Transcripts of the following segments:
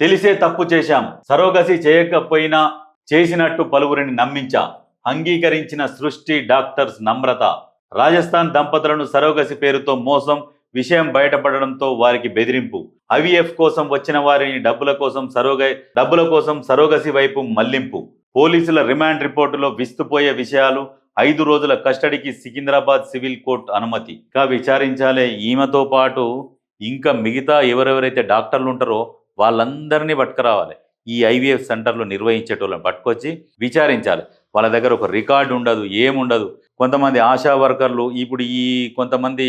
తెలిసే తప్పు చేశాం. సరోగసి చేయకపోయినా చేసినట్టు పలువురిని నమ్మించా. అంగీకరించిన సృష్టి డాక్టర్స్ నమ్రత. రాజస్థాన్ దంపతులను సరోగసి పేరుతో మోసం విషయం బయటపడడంతో వారికి బెదిరింపు. ఐవీఎఫ్ కోసం వచ్చిన వారిని డబ్బుల కోసం సరోగ డబ్బుల కోసం సరోగసి వైపు మళ్ళింపు. పోలీసుల రిమాండ్ రిపోర్టులో విస్తుపోయే విషయాలు ఐదు రోజుల కస్టడీకి సికింద్రాబాద్ సివిల్ కోర్టు అనుమతి. ఇంకా విచారించాలే. ఈమెతో పాటు ఇంకా మిగతా ఎవరెవరైతే డాక్టర్లు ఉంటారో వాళ్ళందరినీ పట్టుకురావాలి. ఈ ఐవీఎఫ్ సెంటర్లో నిర్వహించేటోళ్ళని పట్టుకొచ్చి విచారించాలి. వాళ్ళ దగ్గర ఒక రికార్డు ఉండదు ఏముండదు. కొంతమంది ఆశా వర్కర్లు ఇప్పుడు ఈ కొంతమంది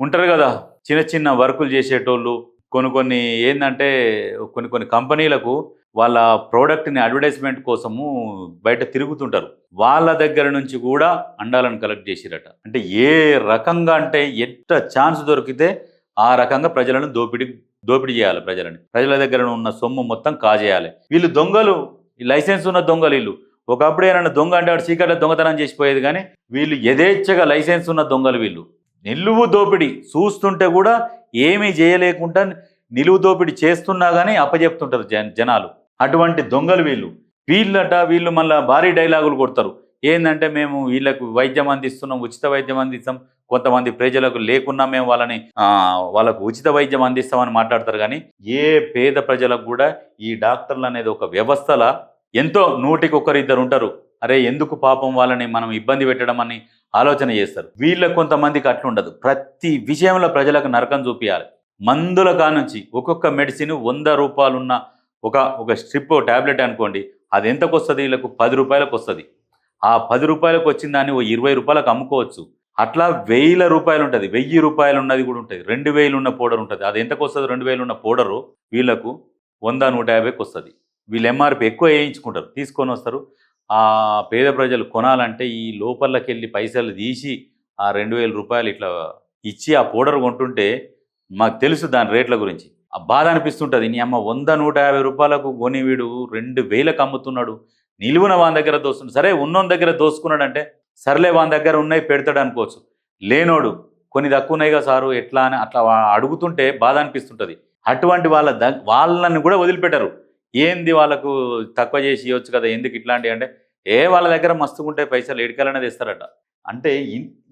ఉంటారు కదా చిన్న చిన్న వర్కులు చేసేటోళ్ళు. కొన్ని కొన్ని ఏంటంటే కొన్ని కొన్ని కంపెనీలకు వాళ్ళ ప్రోడక్ట్ని అడ్వర్టైజ్మెంట్ కోసము బయట తిరుగుతుంటారు. వాళ్ళ దగ్గర నుంచి కూడా అండాలను కలెక్ట్ చేసిరట. అంటే ఏ రకంగా అంటే ఎట్ట ఛాన్స్ దొరికితే ఆ రకంగా ప్రజలను దోపిడి దోపిడీ చేయాలి ప్రజలని. ప్రజల దగ్గర ఉన్న సొమ్ము మొత్తం కాజేయాలి. వీళ్ళు దొంగలు లైసెన్స్ ఉన్న దొంగలు వీళ్ళు. ఒకప్పుడు ఏమైనా దొంగ అంటే వాడు చీకట్లో దొంగతనం చేసిపోయేది కానీ వీళ్ళు యథేచ్ఛగా లైసెన్స్ ఉన్న దొంగలు వీళ్ళు. నిలువు దోపిడీ చూస్తుంటే కూడా ఏమీ చేయలేకుండా నిలువు దోపిడీ చేస్తున్నా కానీ అప్పచెప్తుంటారు జన జనాలు. అటువంటి దొంగలు వీళ్ళు. వీళ్ళట వీళ్ళు మళ్ళీ భారీ డైలాగులు కొడతారు. ఏంటంటే మేము వీళ్ళకు వైద్యం అందిస్తున్నాం ఉచిత వైద్యం అందిస్తాం కొంతమంది ప్రజలకు లేకున్నా మేము వాళ్ళని వాళ్ళకు ఉచిత వైద్యం అందిస్తామని మాట్లాడతారు. కానీ ఏ పేద ప్రజలకు కూడా ఈ డాక్టర్లు అనేది ఒక వ్యవస్థల ఎంతో నూటికి ఒకరిద్దరు ఉంటారు. అరే ఎందుకు పాపం వాళ్ళని మనం ఇబ్బంది పెట్టడం అని ఆలోచన చేస్తారు. వీళ్ళ కొంతమందికి అట్లుండదు. ప్రతి విషయంలో ప్రజలకు నరకం చూపించాలి మందుల కానుంచి ఒక్కొక్క మెడిసిన్ వంద రూపాయలున్న ఒక ఒక స్ట్రిప్ టాబ్లెట్ అనుకోండి అది ఎంతకు వస్తుంది వీళ్ళకు పది రూపాయలకు వస్తుంది. ఆ పది రూపాయలకు వచ్చిన దాన్ని ఓ ఇరవై రూపాయలకు అమ్ముకోవచ్చు. అట్లా వెయ్యిల రూపాయలు ఉంటుంది. వెయ్యి రూపాయలు ఉన్నది కూడా ఉంటుంది. రెండు వేలు ఉన్న పౌడర్ ఉంటుంది. అది ఎంతకు వస్తుంది రెండు వేలు ఉన్న పౌడరు వీళ్ళకు వంద నూట యాభైకి వస్తుంది వీళ్ళు ఎంఆర్పి ఎక్కువ వేయించుకుంటారు. తీసుకొని వస్తారు. ఆ పేద ప్రజలు కొనాలంటే ఈ లోపలికి వెళ్ళి పైసలు తీసి ఆ రెండు వేల రూపాయలు ఇట్లా ఇచ్చి ఆ పౌడర్ కొంటుంటే మాకు తెలుసు దాని రేట్ల గురించి. ఆ బాధ అనిపిస్తుంటుంది. నీ అమ్మ వంద నూట యాభై రూపాయలకు కొని వీడు రెండు వేలకు అమ్ముతున్నాడు. నిలువున వాని దగ్గర దోస్తున్నాడు. సరే ఉన్నోని దగ్గర దోసుకున్నాడంటే సర్లే వాని దగ్గర ఉన్నాయి పెడతాడు అనుకోవచ్చు. లేనోడు కొన్ని తక్కువ ఉన్నాయిగా సారు ఎట్లా? అని అట్లా అడుగుతుంటే బాధ అనిపిస్తుంటుంది. అటువంటి వాళ్ళ ద వాళ్ళని కూడా వదిలిపెట్టరు. ఏంది వాళ్ళకు తక్కువ చేసి ఇవ్వచ్చు కదా ఎందుకు ఇట్లాంటివి అంటే ఏ వాళ్ళ దగ్గర మస్తుకుంటే పైసలు ఎడికాలనేది ఇస్తారట అంటే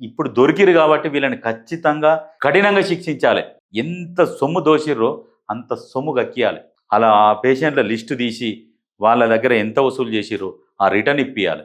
ఇప్పుడు దొరికిరు కాబట్టి వీళ్ళని ఖచ్చితంగా కఠినంగా శిక్షించాలి. ఎంత సొమ్ము దోషిర్రో అంత సొమ్ము గక్కియాలి. అలా ఆ పేషెంట్ల లిస్టు తీసి వాళ్ళ దగ్గర ఎంత వసూలు చేసిర్రో ఆ రిటర్న్ ఇప్పియాలి.